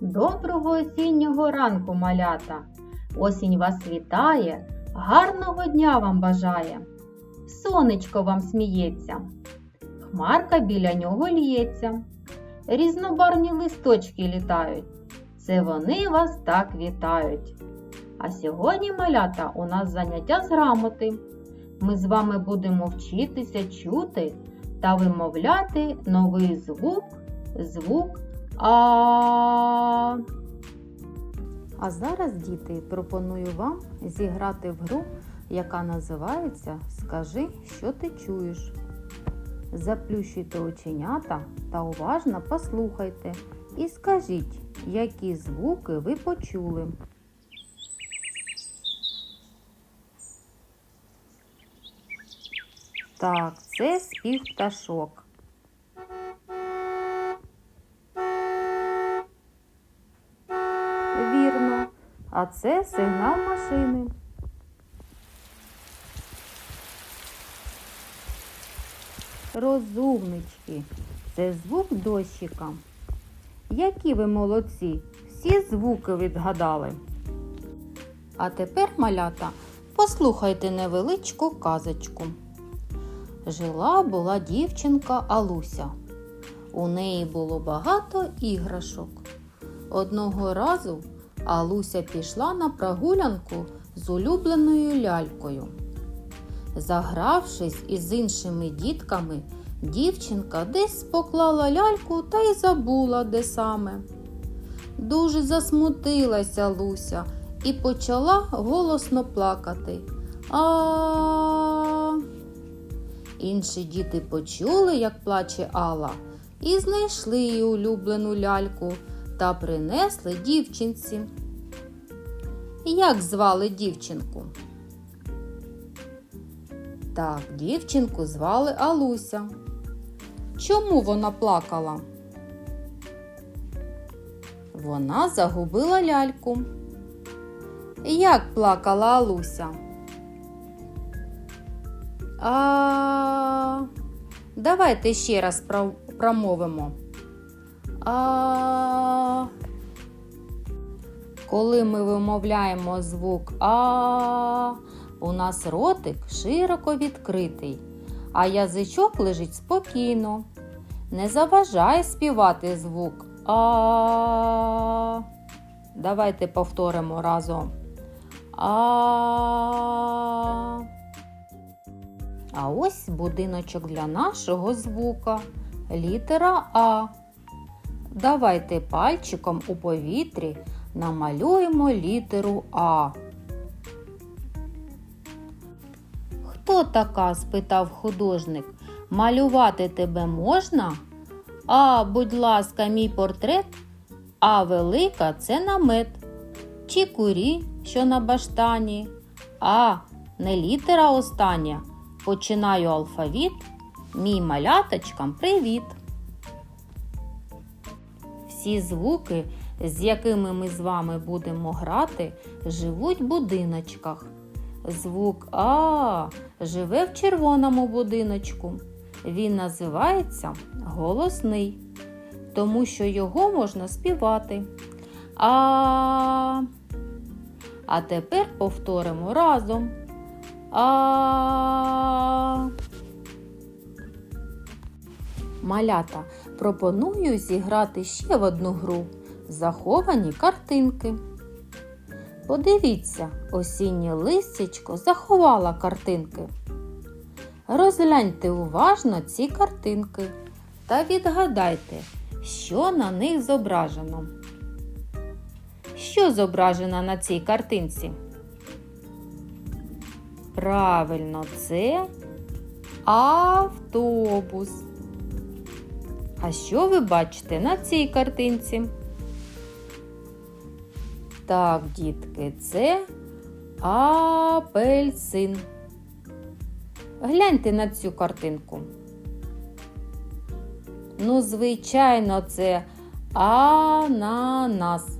Доброго осіннього ранку, малята! Осінь вас вітає, гарного дня вам бажає. Сонечко вам сміється, хмарка біля нього лється. Різнобарвні листочки літають. Це вони вас так вітають. А сьогодні, малята, у нас заняття з грамоти. Ми з вами будемо вчитися чути та вимовляти новий звук, звук А. А зараз, діти, пропоную вам зіграти в гру, яка називається Скажи, що ти чуєш. Заплющуйте оченята та уважно послухайте і скажіть, які звуки ви почули. Так, це спів пташок. А це сигнал машини. Розумнички. Це звук дощика. Які ви молодці! Всі звуки відгадали. А тепер, малята, послухайте невеличку казочку. Жила була дівчинка Алуся. У неї було багато іграшок. Одного разу Алуся пішла на прогулянку з улюбленою лялькою. Загравшись із іншими дітками, дівчинка десь поклала ляльку та й забула, де саме. Дуже засмутилася Луся і почала голосно плакати. А. Інші діти почули, як плаче Алла, і знайшли її улюблену ляльку та принесли дівчинці. Як звали дівчинку? Так, дівчинку звали Алуся. Чому вона плакала? Вона загубила ляльку. Як плакала Алуся? А давайте ще раз промовимо. А коли ми вимовляємо звук А, у нас ротик широко відкритий, а язичок лежить спокійно. Не заважає співати звук А. Давайте повторимо разом. А. А ось будиночок для нашого звука. Літера А. Давайте пальчиком у повітрі намалюємо літеру А. Хто така? спитав художник. Малювати тебе можна? А, будь ласка, мій портрет, а велика це намет. Чи курі, що на баштані. А, не літера остання. Починаю алфавіт. Мій маляточкам привіт. Всі звуки, з якими ми з вами будемо грати, живуть в будиночках. Звук А живе в червоному будиночку. Він називається голосний, тому що його можна співати. А. А тепер повторимо разом. А. Малята, пропоную зіграти ще в одну гру заховані картинки. Подивіться, осіннє листячко заховала картинки. Розгляньте уважно ці картинки та відгадайте, що на них зображено. Що зображено на цій картинці? Правильно, це автобус. А що ви бачите на цій картинці? Так, дітки, це апельсин. Гляньте на цю картинку. Ну, звичайно, це ананас.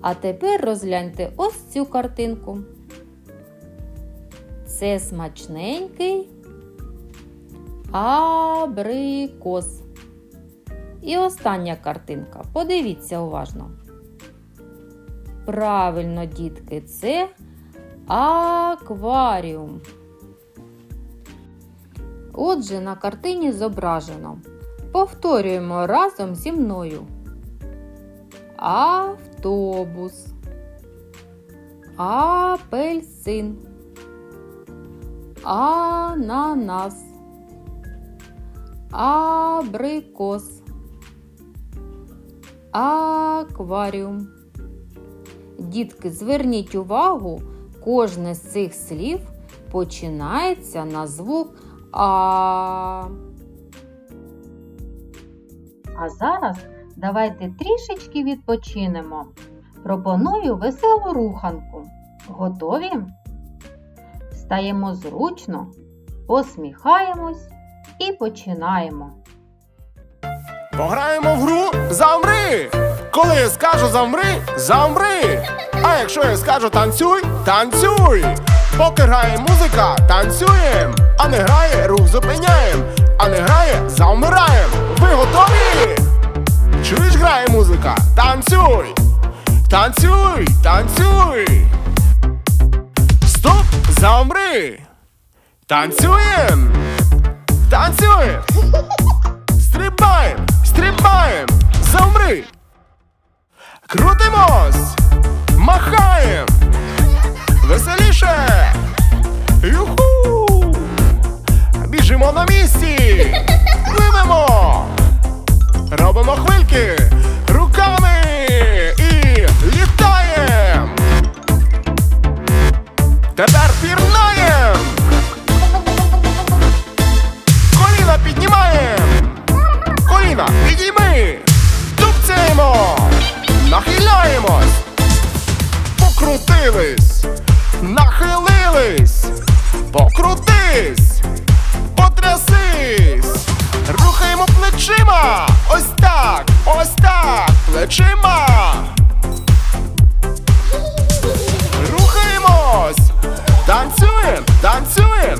А тепер розгляньте ось цю картинку. Це смачненький абрикос. І остання картинка. Подивіться уважно. Правильно, дітки, це акваріум. Отже, на картині зображено. Повторюємо разом зі мною. Автобус. Апельсин. Ананас. Абрикос. Акваріум. Дітки, зверніть увагу, кожне з цих слів починається на звук А. А зараз давайте трішечки відпочинемо. Пропоную веселу руханку. Готові? Стаємо зручно, посміхаємось і починаємо. Пограємо в гру замри. Коли я скажу замри, замри. А якщо я скажу танцюй, танцюй. Поки грає музика, танцюєм. А не грає, рух зупиняєм. А не грає, замираєм. Ви готові? Чуєш, грає музика? Танцюй! Танцюй, танцюй! Стоп, замри! Танцюєм! Танцюєм! Стрибаємо! Стрибаємо! замри. Крутимось, Махаємо! Веселіше. Юху. Покрутились! Нахилились! Покрутись! Потрясись! Рухаємо плечима! Ось так! Ось так! Плечима! Рухаємось! Танцюєм! Танцюєм!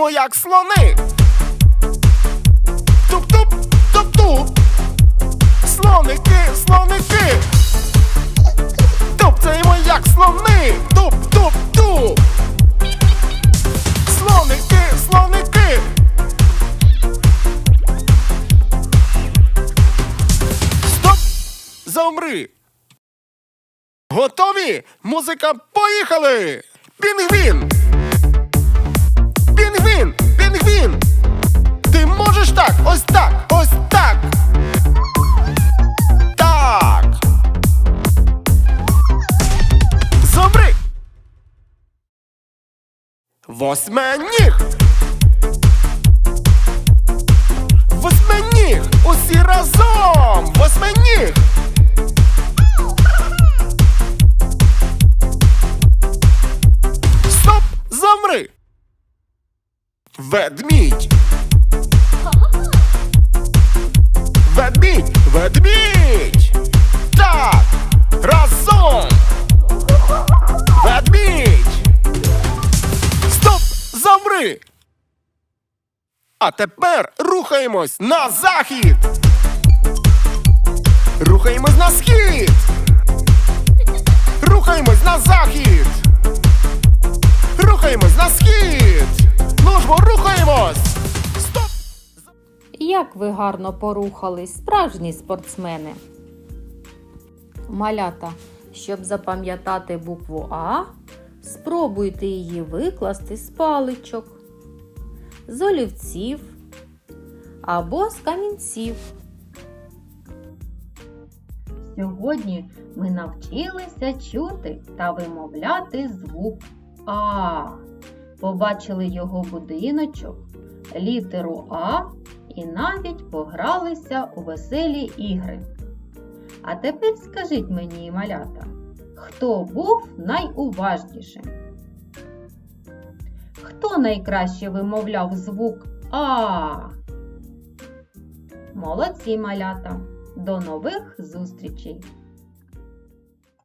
Тупцяємо, як слони! Туп-туп! Туп-туп! Слоники, слоники! Тупцяємо, як слони! Туп-туп-туп! Слоники, слоники! Стоп! Замри! Готові? Музика, поїхали! Пінгвін! Пінгвін! Пінгвін! Ти можеш так! Ось так! Ось так! Так! Замри! Восьминіг! Восьминіг! Усі разом! Восьминіг! Ведмідь! Ведмідь! Ведмідь! Так! Разом! Ведмідь! Стоп! Замри! А тепер рухаємось на захід! Рухаємось на схід! Як ви гарно порухались, справжні спортсмени. Малята, щоб запам'ятати букву А, Спробуйте її викласти з паличок, з олівців або з камінців. Сьогодні ми навчилися чути та вимовляти звук А. Побачили його будиночок, літеру А і навіть погралися у веселі ігри. А тепер скажіть мені, малята, хто був найуважнішим? Хто найкраще вимовляв звук А? Молодці малята! До нових зустрічей!